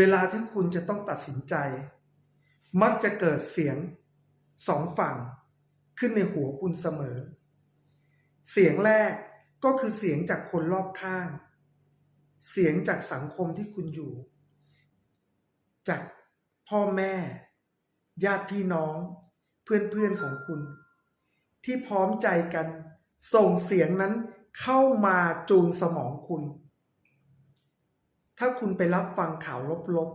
เวลาที่คุณจะต้องตัดสินใจ มักจะเกิดเสียงสองฝั่งขึ้นในหัวคุณเสมอ เสียงแรกก็คือเสียงจากคนรอบข้าง เสียงจากสังคมที่คุณอยู่ จากพ่อแม่ ญาติพี่น้อง เพื่อนๆของคุณ ที่พร้อมใจกัน ส่งเสียงนั้นเข้ามาจูนสมองคุณ ถ้าคุณไปรับฟังข่าวลบ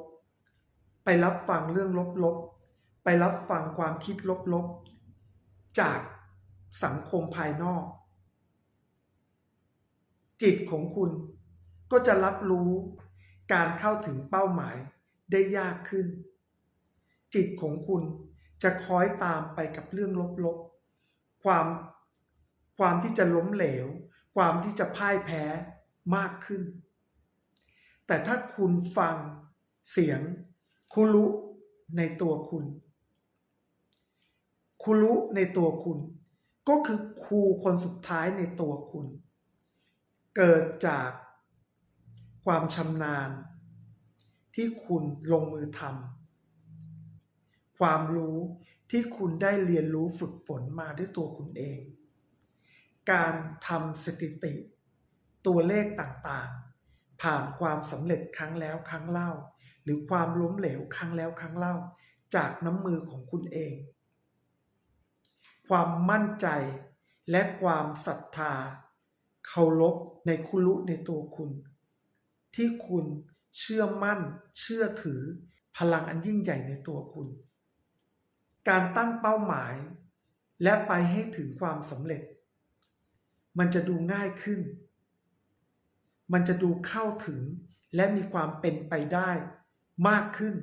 ๆ ไปรับฟังเรื่องลบๆ ไปรับฟังความคิดลบๆ จากสังคมภายนอก จิตของคุณก็จะรับรู้การเข้าถึงเป้าหมายได้ยากขึ้น จิตของคุณจะคล้อยตามไปกับเรื่องลบๆ ความความที่จะล้มเหลว ความที่จะพ่ายแพ้มากขึ้น แต่ถ้าคุณฟังเสียงคุรุในตัวคุณ คุรุในตัวคุณ ก็คือครูคนสุดท้ายในตัวคุณ เกิดจากความชำนาญ ที่คุณลงมือทำความรู้ที่คุณได้เรียนรู้ฝึกฝนมาด้วยตัวคุณเอง การทำสถิติ ตัวเลขต่างๆ ผ่านความสำเร็จครั้งแล้วครั้งเล่า หรือความล้มเหลวครั้งแล้วครั้งเล่า จากน้ำมือของคุณเอง ความมั่นใจและความศรัทธาเคารพในคุรุในตัวคุณ ที่คุณเชื่อมั่น เชื่อถือพลังอันยิ่งใหญ่ในตัวคุณ การตั้งเป้าหมาย และไปให้ถึงความสำเร็จ มันจะดูง่ายขึ้น มันจะดูเข้าถึงและมีความเป็นไปได้มากขึ้น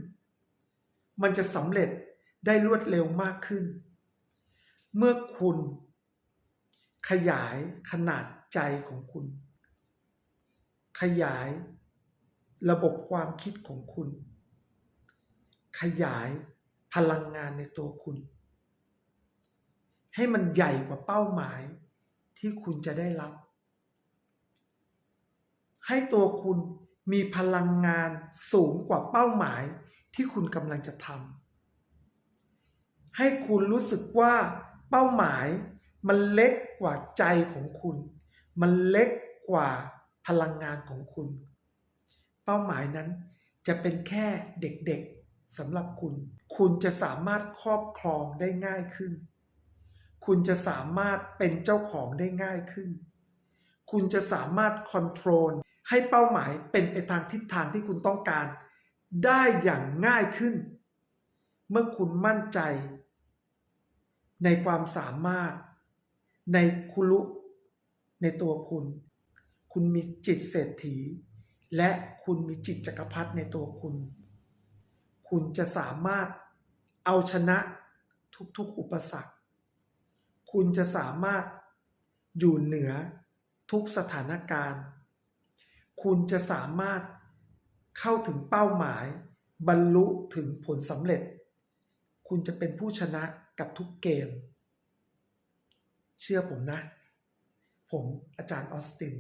มันจะสำเร็จได้รวดเร็วมากขึ้น เมื่อคุณขยายขนาดใจของคุณ ขยายระบบความคิดของคุณ ขยายพลังงานในตัวคุณ ให้มันใหญ่กว่าเป้าหมายที่คุณจะได้รับ ให้ตัวคุณมีพลังงานสูงกว่าเป้าหมายที่คุณกำลังจะทำให้คุณรู้สึกว่าเป้าหมายมันเล็กกว่าใจของคุณ มันเล็กกว่าพลังงานของคุณ เป้าหมายนั้นจะเป็นแค่เด็กๆสำหรับคุณ คุณจะสามารถครอบครองได้ง่ายขึ้น คุณจะสามารถเป็นเจ้าของได้ง่ายขึ้น คุณจะสามารถคอนโทรล ให้เป้าหมายเป็นไปทางทิศทางที่คุณต้องการ ได้อย่างง่ายขึ้น เมื่อคุณมั่นใจ ในความสามารถ ในคุรุ ในตัวคุณ คุณมีจิตเศรษฐี และคุณมีจิตจักรพรรดิในตัวคุณ คุณจะสามารถเอาชนะทุกๆอุปสรรค คุณจะสามารถอยู่เหนือทุกสถานการณ์ คุณจะสามารถเข้าถึงเป้าหมาย บรรลุถึงผลสำเร็จ คุณจะเป็นผู้ชนะกับทุกเกม เชื่อผมนะ ผมอาจารย์ออสติน